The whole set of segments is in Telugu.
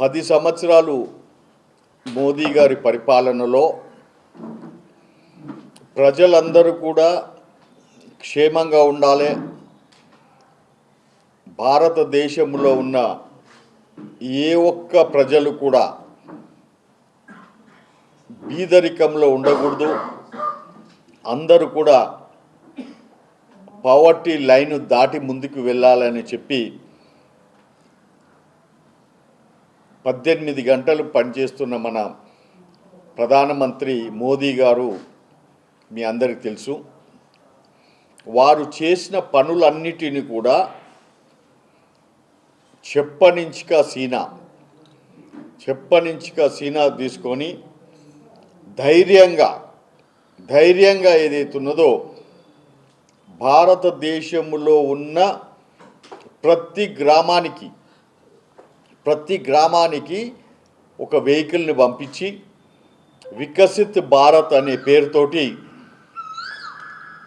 పది సంవత్సరాలు మోదీ గారి పరిపాలనలో ప్రజలందరూ కూడా క్షేమంగా ఉండాలి. భారతదేశంలో ఉన్న ఏ ఒక్క ప్రజలు కూడా బీదరికంలో ఉండకూడదు. అందరూ కూడా పవర్టీ లైన్ దాటి ముందుకు వెళ్ళాలని చెప్పి పద్దెనిమిది గంటలు పనిచేస్తున్న మన ప్రధానమంత్రి మోదీ గారు మీ అందరికి తెలుసు. వారు చేసిన పనులన్నిటిని కూడా చెప్పనించిక సీనా చెప్పనించిక సీనా తీసుకొని ధైర్యంగా ధైర్యంగా ఏదైతున్నదో భారతదేశంలో ఉన్న ప్రతి గ్రామానికి ప్రతి గ్రామానికి ఒక వెహికల్ని పంపించి వికసిత్ భారత్ అనే పేరుతోటి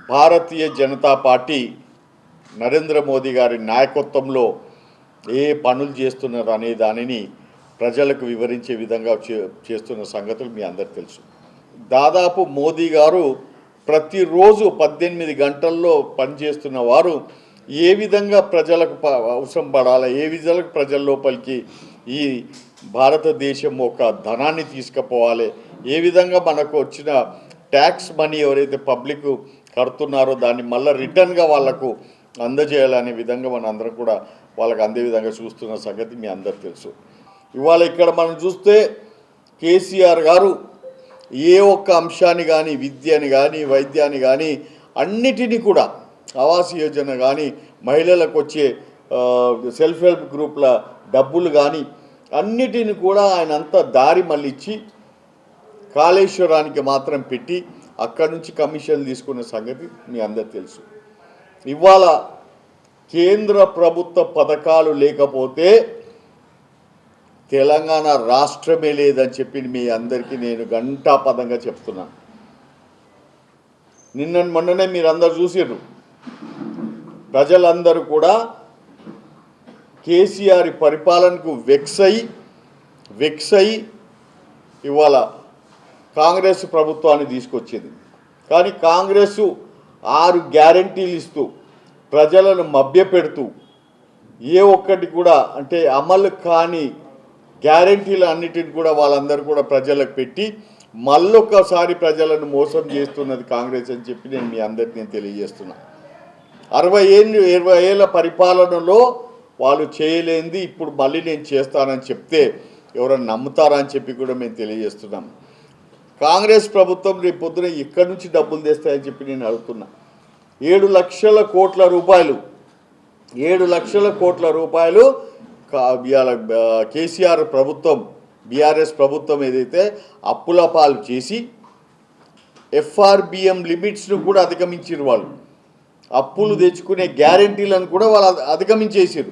భారతీయ జనతా పార్టీ నరేంద్ర మోదీ గారి నాయకత్వంలో ఏ పనులు చేస్తున్నారు అనే దానిని ప్రజలకు వివరించే విధంగా చే- చేస్తున్న సంగతులు మీ అందరికి తెలుసు. దాదాపు మోదీ గారు ప్రతిరోజు పద్దెనిమిది గంటల్లో పనిచేస్తున్న వారు ఏ విధంగా ప్రజలకు ప- అవసరం పడాలా? ఏ విధంగా ప్రజల లోపలికి ఈ భారతదేశం ఒక ధనాన్ని తీసుకుపోవాలి? ఏ విధంగా మనకు వచ్చిన ట్యాక్స్ మనీ ఎవరైతే పబ్లిక్ కడుతున్నారో దాన్ని మళ్ళీ రిటర్న్గా వాళ్ళకు అందజేయాలనే విధంగా మన అందరం కూడా వాళ్ళకి అందే విధంగా చూస్తున్న సంగతి మీ అందరు తెలుసు. ఇవాళ ఇక్కడ మనం చూస్తే కేసీఆర్ గారు ఏ ఒక్క అంశాన్ని కానీ విద్యని కానీ వైద్యాన్ని కానీ అన్నిటినీ కూడా ఆవాస్ యోజన కానీ మహిళలకు వచ్చే సెల్ఫ్ హెల్ప్ గ్రూప్ల డబ్బులు కానీ అన్నిటిని కూడా ఆయన అంతా దారి మళ్ళిచ్చి కాళేశ్వరానికి మాత్రం పెట్టి అక్కడి నుంచి కమిషన్ తీసుకున్న సంగతి మీ అందరు తెలుసు. ఇవాళ కేంద్ర ప్రభుత్వ పథకాలు లేకపోతే తెలంగాణ రాష్ట్రమే లేదని చెప్పి మీ అందరికీ నేను గంటాపదంగా చెప్తున్నాను నిన్న మొన్ననే మీరు అందరు చూసిర్రు. ప్రజలందరూ కూడా కేసీఆర్ పరిపాలనకు వెక్స్ అయి వెక్స్ ఇవాళ కాంగ్రెస్ ప్రభుత్వాన్ని తీసుకొచ్చింది. కానీ కాంగ్రెస్ ఆరు గ్యారంటీలు ఇస్తూ ప్రజలను మభ్యపెడుతూ ఏ ఒక్కటి కూడా అంటే అమలు కాని గ్యారంటీలు అన్నిటిని కూడా వాళ్ళందరూ కూడా ప్రజలకు పెట్టి మళ్ళొక్కసారి ప్రజలను మోసం చేస్తున్నది కాంగ్రెస్ అని చెప్పి నేను మీ అందరికీ తెలియజేస్తున్నాను అరవై ఏళ్ళు ఇరవై ఏళ్ళ పరిపాలనలో వాళ్ళు చేయలేంది ఇప్పుడు మళ్ళీ నేను చేస్తానని చెప్తే ఎవరైనా నమ్ముతారా అని చెప్పి కూడా మేము తెలియజేస్తున్నాం. కాంగ్రెస్ ప్రభుత్వం రేపు పొద్దున ఎక్కడి నుంచి డబ్బులు తెస్తాయని చెప్పి నేను అడుగుతున్నా. ఏడు లక్షల కోట్ల రూపాయలు ఏడు లక్షల కోట్ల రూపాయలు కేసీఆర్ ప్రభుత్వం బీఆర్ఎస్ ప్రభుత్వం ఏదైతే అప్పుల పాలు చేసి ఎఫ్ఆర్బిఎం లిమిట్స్ను కూడా అధిగమించారు వాళ్ళు. అప్పులు తెచ్చుకునే గ్యారంటీలను కూడా వాళ్ళు అధిగమించేసారు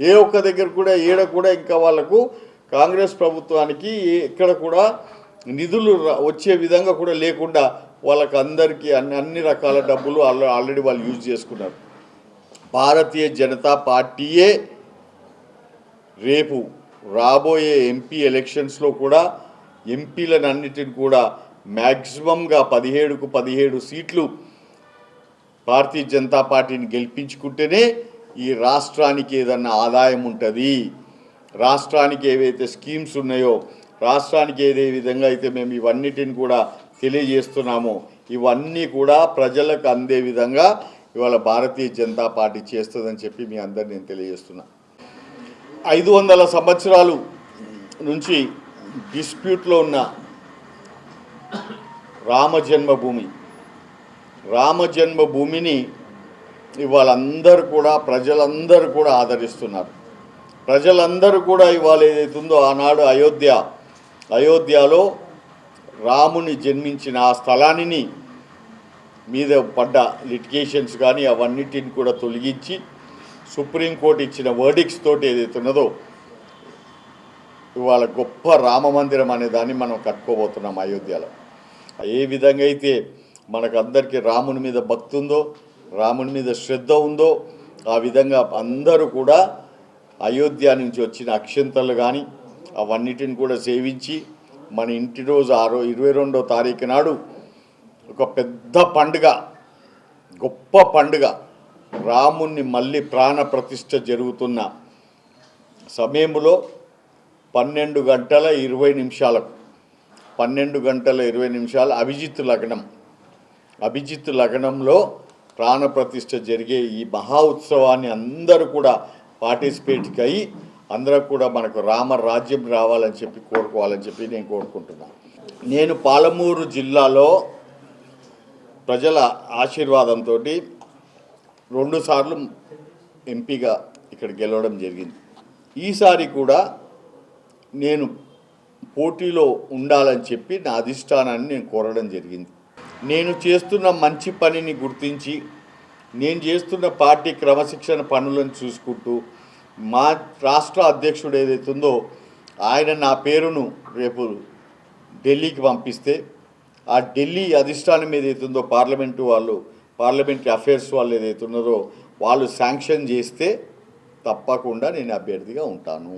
ఏ ఒక్క దగ్గర కూడా ఏడ కూడా ఇంకా వాళ్ళకు కాంగ్రెస్ ప్రభుత్వానికి ఇక్కడ ఎక్కడ కూడా నిధులు వచ్చే విధంగా కూడా లేకుండా వాళ్ళకి అందరికీ అన్ని అన్ని రకాల డబ్బులు ఆల్రెడీ వాళ్ళు యూజ్ చేసుకున్నారు. భారతీయ జనతా పార్టీయే రేపు రాబోయే ఎంపీ ఎలక్షన్స్లో కూడా ఎంపీలను అన్నిటిని కూడా మ్యాక్సిమంగా పదిహేడుకు పదిహేడు సీట్లు భారతీయ జనతా పార్టీని గెలిపించుకుంటేనే ఈ రాష్ట్రానికి ఏదన్నా ఆదాయం ఉంటుంది. రాష్ట్రానికి ఏవైతే స్కీమ్స్ ఉన్నాయో రాష్ట్రానికి ఏదే విధంగా అయితే మేము ఇవన్నిటిని కూడా తెలియజేస్తున్నామో ఇవన్నీ కూడా ప్రజలకు అందే విధంగా ఇవాళ భారతీయ జనతా పార్టీ చేస్తుందని చెప్పి మీ అందరు నేను తెలియజేస్తున్నా. ఐదు వందల సంవత్సరాలు నుంచి డిస్ప్యూట్లో ఉన్న రామ జన్మభూమి రామజన్మభూమిని ఇవాళ అందరూ కూడా ప్రజలందరూ కూడా ఆదరిస్తున్నారు. ప్రజలందరూ కూడా ఇవాళ ఏదైతుందో ఆనాడు అయోధ్య అయోధ్యలో రాముని జన్మించిన ఆ స్థలాన్ని మీద పడ్డ లిటిగేషన్స్ కానీ అవన్నిటిని కూడా తొలగించి సుప్రీంకోర్టు ఇచ్చిన వర్డిక్స్ తోటి ఏదైతే ఉన్నదో ఇవాళ గొప్ప రామ మందిరం అనే దాన్ని మనం కట్టుకోబోతున్నాం అయోధ్యలో. ఏ విధంగా అయితే మనకందరికీ రాముని మీద భక్తి ఉందో రాముని మీద శ్రద్ధ ఉందో ఆ విధంగా అందరూ కూడా అయోధ్య నుంచి వచ్చిన అక్షంతలు కానీ అవన్నిటిని కూడా సేవించి మన ఇంటి రోజు ఆరో ఇరవై రెండో తారీఖు నాడు ఒక పెద్ద పండుగ గొప్ప పండుగ రాముణ్ణి మళ్ళీ ప్రాణ ప్రతిష్ఠ జరుగుతున్న సమయంలో పన్నెండు గంటల ఇరవై నిమిషాలకు పన్నెండు గంటల ఇరవై నిమిషాల అభిజిత్ లగ్నం. అభిజిత్ లగ్నంలో ప్రాణప్రతిష్ఠ జరిగే ఈ మహా ఉత్సవాన్ని అందరూ కూడా పార్టిసిపేట్కి అయ్యి అందరూ కూడా మనకు రామ రాజ్యం రావాలని చెప్పి కోరుకోవాలని చెప్పి నేను కోరుకుంటున్నాను నేను పాలమూరు జిల్లాలో ప్రజల ఆశీర్వాదంతో రెండుసార్లు ఎంపీగా ఇక్కడ గెలవడం జరిగింది. ఈసారి కూడా నేను పోటీలో ఉండాలని చెప్పి నా అధిష్టానాన్ని నేను కోరడం జరిగింది. నేను చేస్తున్న మంచి పనిని గుర్తించి నేను చేస్తున్న పార్టీ క్రమశిక్షణ పనులను చూసుకుంటూ మా రాష్ట్ర అధ్యక్షుడు ఏదైతుందో ఆయన నా పేరును రేపు ఢిల్లీకి పంపిస్తే ఆ ఢిల్లీ అధిష్టానం ఏదైతుందో పార్లమెంటు వాళ్ళు పార్లమెంటరీ అఫైర్స్ వాళ్ళు ఏదైతే ఉన్నారో వాళ్ళు శాంక్షన్ చేస్తే తప్పకుండా నేను అభ్యర్థిగా ఉంటాను.